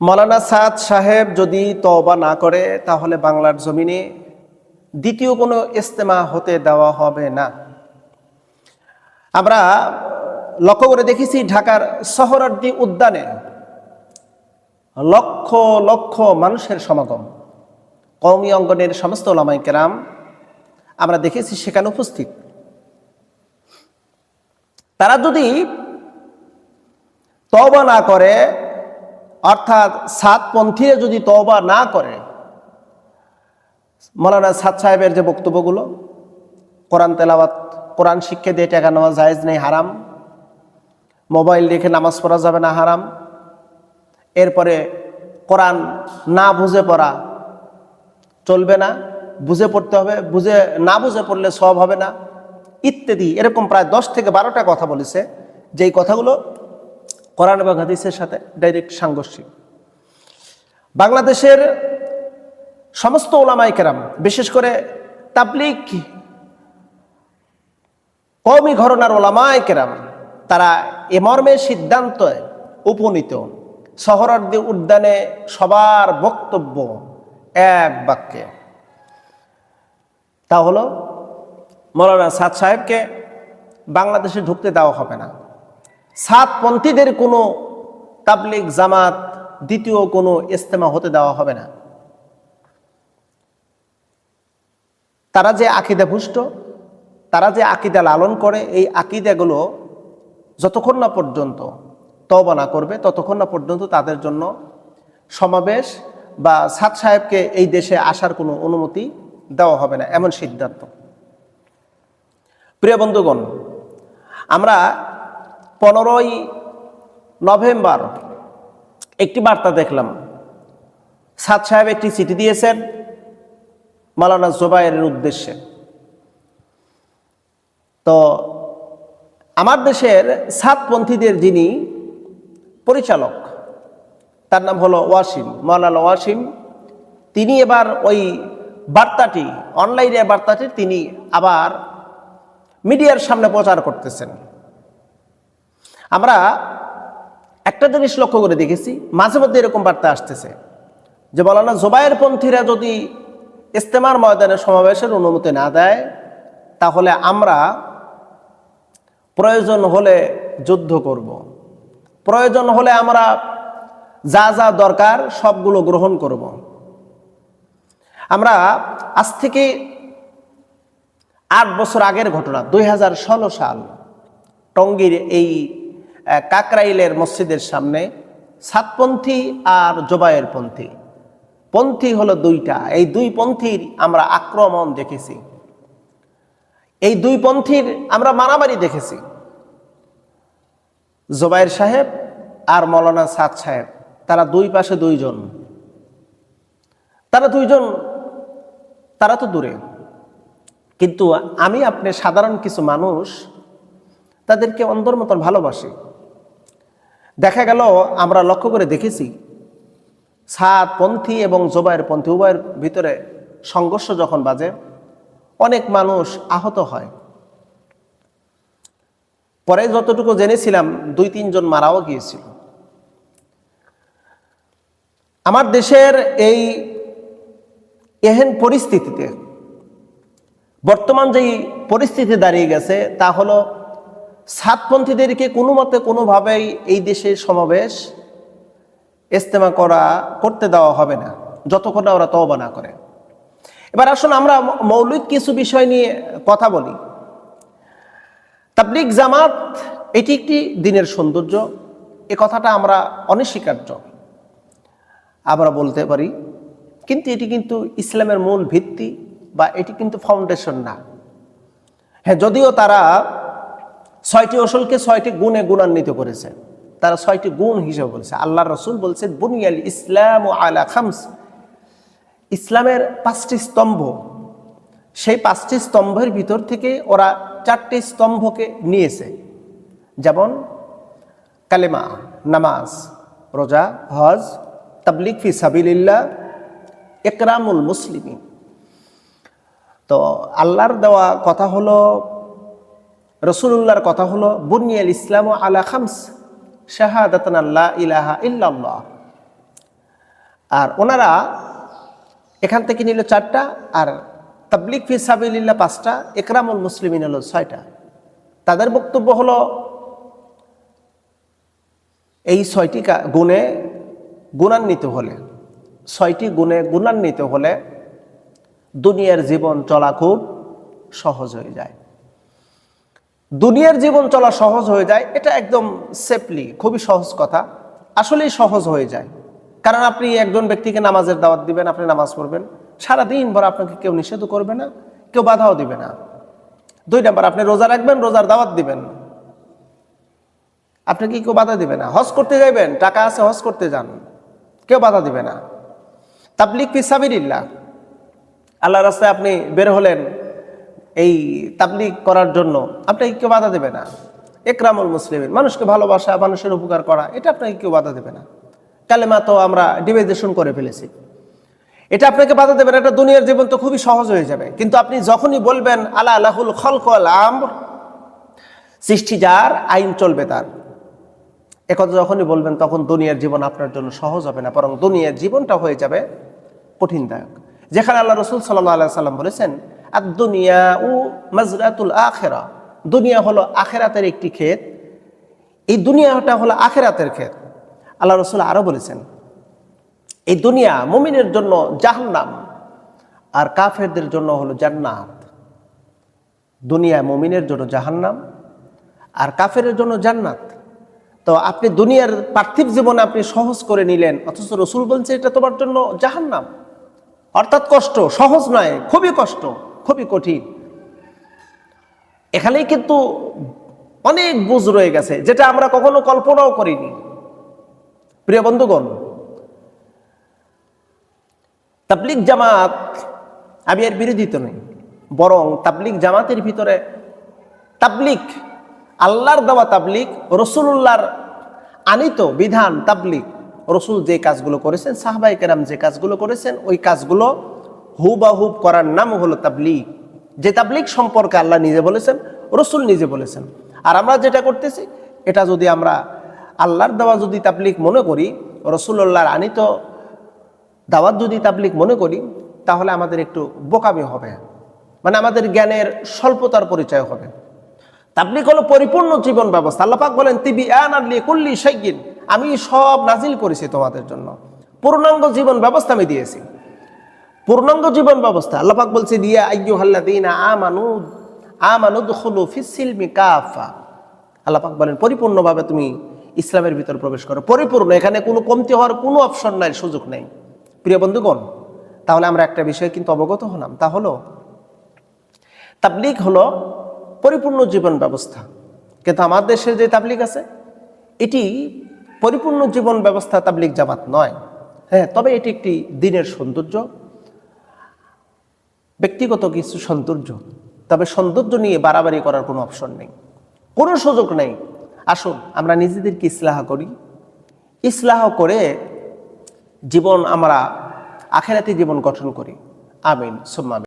মৌলানা সাদ সাহেব যদি তওবা না করে, তাহলে বাংলার জমিনে দ্বিতীয় কোনো ইস্তেমা হতে দেওয়া হবে না। আমরা লক্ষ্য করে দেখেছি ঢাকার শহরার্দি উদ্যানে লক্ষ লক্ষ মানুষের সমাগম। কৌমি অঙ্গনের সমস্ত ওলামাই কেরাম আমরা দেখেছি সেখানে উপস্থিত। তারা যদি তওবা না করে অর্থাৎ সাতপন্থীরা যদি তওবা না করে, মৌলানা সাদ সাহেবের যে বক্তব্যগুলো, কোরআন তেলাওয়াত, কোরআন শিক্ষা দিয়ে টাকা নেওয়া জায়েজ নেই, হারাম। মোবাইল রেখে নামাজ পড়া যাবে না, হারাম। এরপরে কোরআন না বুঝে পড়া চলবে না, বুঝে পড়তে হবে, বুঝে না বুঝে পড়লে সব হবে না, ইত্যাদি। এরকম প্রায় দশ থেকে বারোটা কথা বলেছে। যেই কথাগুলো কোরআন এবং হাদিসের সাথে ডাইরেক্ট সাংঘর্ষিক। বাংলাদেশের সমস্ত ওলামাই কেরাম, বিশেষ করে তাবলিক কৌমি ঘরনার ওলামাই কেরাম, তারা এ মর্মে সিদ্ধান্ত উপনীত। শহরার্দি উদ্যানে সবার বক্তব্য এক বাক্যে। তা হলো, মৌলানা সাদ সাহেবকে বাংলাদেশে ঢুকতে দেওয়া হবে না। সাতপন্থীদের কোনো তাবলিক জামাত দ্বিতীয় কোনো ইস্তেমা হতে দেওয়া হবে না। তারা যে আকিদা পুষ্ট তারা যে আকিদা লালন করে, এই আকিদাগুলো যতক্ষণ না পর্যন্ত তবা না করবে, ততক্ষণ না পর্যন্ত তাদের জন্য সমাবেশ বা সাদ সাহেবকে এই দেশে আসার কোনো অনুমতি দেওয়া হবে না, এমন সিদ্ধান্ত। প্রিয় বন্ধুগণ, আমরা পনেরোই নভেম্বর একটি বার্তা দেখলাম। সাদ সাহেব একটি চিঠি দিয়েছেন মালানা জোবাইরের উদ্দেশ্যে। তো আমার দেশের সাতপন্থীদের যিনি পরিচালক, তার নাম হলো ওয়াসিম, মাওলানা ওয়াসিম, তিনি এবার ওই বার্তাটি, অনলাইনে বার্তাটি তিনি আবার মিডিয়ার সামনে প্রচার করতেছেন। আমরা একটা জিনিস লক্ষ্য করে দেখেছি, মাঝে মধ্যে এরকম বার্তা আসতেছে যে বলানা জোবায়ের পন্থীরা যদি ইস্তেমার ময়দানে সমাবেশের অনুমতি না দেয়, তাহলে আমরা প্রয়োজন হলে যুদ্ধ করব। প্রয়োজন হলে আমরা যা যা দরকার সবগুলো গ্রহণ করব। আমরা আজ থেকে আট বছর আগের ঘটনা, দুই হাজার ষোলো সাল, টঙ্গীর এই কাকরাইলের মসজিদের সামনে সাতপন্থী আর জোবায়ের পন্থী। পন্থী হলো দুইটা। এই দুই পন্থীর আমরা আক্রমণ দেখেছি। এই দুই পন্থীর আমরা মারামারি দেখেছি। জোবায়ের সাহেব আর মৌলানা সাদ সাহেব, তারা দুই পাশে দুইজন। তারা দুইজন, তারা তো দূরে। কিন্তু আমি আপনি সাধারণ কিছু মানুষ, তাদেরকে অন্ধর মতন ভালোবাসি। দেখা গেল, আমরা লক্ষ্য করে দেখেছি, সাত পন্থী এবং জোবায়ের পন্থী, উভয়ের ভিতরে সংঘর্ষ যখন বাজে, অনেক মানুষ আহত হয়। পরে যতটুকু জেনেছিলাম, দুই তিনজন মারাও গিয়েছিল। আমার দেশের এই এহেন পরিস্থিতিতে, বর্তমান যেই পরিস্থিতি দাঁড়িয়ে গেছে, তা হলো সাতপন্থীদেরকে কোনো মতে কোনোভাবেই এই দেশে সমাবেশ ইস্তেমা করা, করতে দেওয়া হবে না, যতক্ষণ না ওরা তওবা না করে। এবার আসুন আমরা মৌলিক কিছু বিষয় নিয়ে কথা বলি। তাবলিক জামাত, এটি একটি দিনের সৌন্দর্য, এ কথাটা আমরা অনস্বীকার্য। আমরা বলতে পারি, কিন্তু এটি কিন্তু ইসলামের মূল ভিত্তি বা এটি কিন্তু ফাউন্ডেশন না। হ্যাঁ যদিও তারা ছয়টি অসলকে ছয়টি গুণে গুণান্বিত করেছে। তারা ছয়টি গুণ হিসেবে বলেছে। আল্লাহ রসুল বলছেন, বুনিয়াল ইসলাম ও আলা খামস। ইসলামের পাঁচটি স্তম্ভ, সেই পাঁচটি স্তম্ভের ভিতর থেকে ওরা চারটি স্তম্ভকে নিয়েছে। যেমন, কালেমা, নামাজ, রোজা, হজ তাবলিক ফি সাবিল্লাহ একরামুল মুসলিমিন। তো আল্লাহর দেওয়া কথা হলো রসুল্লাহর কথা হলো, বুনিয়াল ইসলাম আলা খামস, শাহাদাতান আল্লাহ ইলাহা ইল্লাল্লাহ। আর ওনারা এখান থেকে নিল চারটা, আর তাবলিক ফি সাবিল্লা পাঁচটা, একরামুল মুসলিমিন হলো ছয়টা। তাদের বক্তব্য হলো, এই ছয়টি গুণে গুণান্বিত হলে, ছয়টি গুণে গুণান্বিত হলে দুনিয়ার জীবন চলা খুব সহজ হয়ে যায়। দুনিয়ার জীবন চলা সহজ হয়ে যায়, এটা একদম সেফলি খুবই সহজ কথা। আসলেই সহজ হয়ে যায়। কারণ আপনি একজন ব্যক্তিকে নামাজের দাওয়াত দিবেন, আপনি নামাজ পড়বেন। সারাদিন ভর আপনাকে কেউ নিষেধ করবে না, কেউ বাধাও দিবে না। দুই নাম্বার, আপনি রোজা রাখবেন, রোজার দাওয়াত দিবেন। আপনাকে কেউ বাধা দিবে না। হজ করতে যাইবেন, টাকা আছে, হজ করতে যান। কেউ বাধা দিবে না। তাবলিক ফিসাবিল্লাহ আল্লাহ রাস্তায় আপনি বের হলেন এই তাবলিগ করার জন্য আপনাকে কেউ বাধা দেবে না। একরামুল মুসলিম মানুষকে ভালোবাসা, মানুষের উপকার করা, এটা আপনাকে কেউ বাধা দেবে না। কালেমা তো আমরা ডিভাইজেশন করে ফেলেছি। এটা আপনাকে বাধা দেবে না, এটা দুনিয়ার জীবন তো খুবই সহজ হয়ে যাবে। কিন্তু আপনি যখনই বলবেন আল্লাহ আল্লাহুল খলক আম সৃষ্টি যার, আইন চলবে তার। একথা যখনই বলবেন, তখন দুনিয়ার জীবন আপনার জন্য সহজ হবে না, বরং দুনিয়ার জীবনটা হয়ে যাবে কঠিনদায়ক যেখানে আল্লাহ রসুল সাল্লাহ সাল্লাম বলেছেন আর দুনিয়া ও মাজরাতুল আখেরা। দুনিয়া হলো আখেরাতের একটি ক্ষেত। এই দুনিয়াটা হলো আখেরাতের ক্ষেত। আল্লাহ রসুল আরও বলেছেন, এই দুনিয়া মুমিনের জন্য জাহান্নাম আর কাফেরদের জন্য হলো জান্নাত। দুনিয়া মুমিনের জন্য জাহান্নাম আর কাফেরের জন্য জান্নাত। তো আপনি দুনিয়ার পার্থিব জীবনে আপনি সহজ করে নিলেন, অথচ রসুল বলছে এটা তোমার জন্য জাহান্নাম। অর্থাৎ কষ্ট, সহজ নয়, খুবই কষ্ট। খুবই কঠিন। এখানেই কিন্তু অনেক বুঝ রয়ে গেছে, যেটা আমরা কখনো কল্পনাও করিনি। প্রিয় বন্ধুগণ তাবলিক জামাত, আমি এর বিরোধিত নই, বরং তাবলিক জামাতের ভিতরে তাবলিক আল্লাহর দেওয়া তাবলিক রসুল্লাহর আনিত বিধান তাবলিক রসুল যে কাজগুলো করেছেন সাহবাই কেরাম যে কাজগুলো করেছেন, ওই কাজগুলো হুবাহুব করার নাম হলো তাবলিক যে তাবলিগ সম্পর্কে আল্লাহ নিজে বলেছেন, রসুল নিজে বলেছেন। আর আমরা যেটা করতেছি, এটা যদি আমরা আল্লাহর দেওয়া যদি তাবলিক মনে করি, রসুল্লাহর আনিত দাওয়াত যদি তাবলিক মনে করি, তাহলে আমাদের একটু বোকামি হবে। মানে আমাদের জ্ঞানের স্বল্পতার পরিচয় হবে। তাবলিক হলো পরিপূর্ণ জীবন ব্যবস্থা। আল্লাপাক বলেন তিবি আন আল্লি কুল্লি শাইগিন আমি সব নাজিল করেছি তোমাদের জন্য। পূর্ণাঙ্গ জীবন ব্যবস্থা আমি দিয়েছি। পূর্ণাঙ্গ জীবন ব্যবস্থা। আল্লাপাক বলছে দিয়া আইয়ু হাল্লাদিন আমানু আমানু দুখুলু ফিসিলমি কাফা। আল্লাপাক বলেন, পরিপূর্ণভাবে তুমি ইসলামের ভিতর প্রবেশ করো। পরিপূর্ণ, এখানে কোনো কমতি হওয়ার কোনো অপশন নাই, সুযোগ নেই। প্রিয় বন্ধুগণ, তাহলে আমরা একটা বিষয়ে কিন্তু অবগত হলাম, তা হলো, তাবলিগ হলো পরিপূর্ণ জীবন ব্যবস্থা। কিন্তু আমার দেশে যে তাবলিগ আছে, এটি পরিপূর্ণ জীবন ব্যবস্থা তাবলিগ জামাত নয়। হ্যাঁ তবে এটি একটি দিনের সৌন্দর্য ব্যক্তিগত কিছু সৌন্দর্য, তবে সৌন্দর্য নিয়ে বাড়াবাড়ি করার কোনো অপশন নেই। কোনো সুযোগ নেই। আসুন, আমরা নিজেদেরকে ইসলাহ করি। ইসলাহ করে জীবন আমরা আখেরাতি জীবন গঠন করি। আমিন। সুম্মা আমিন।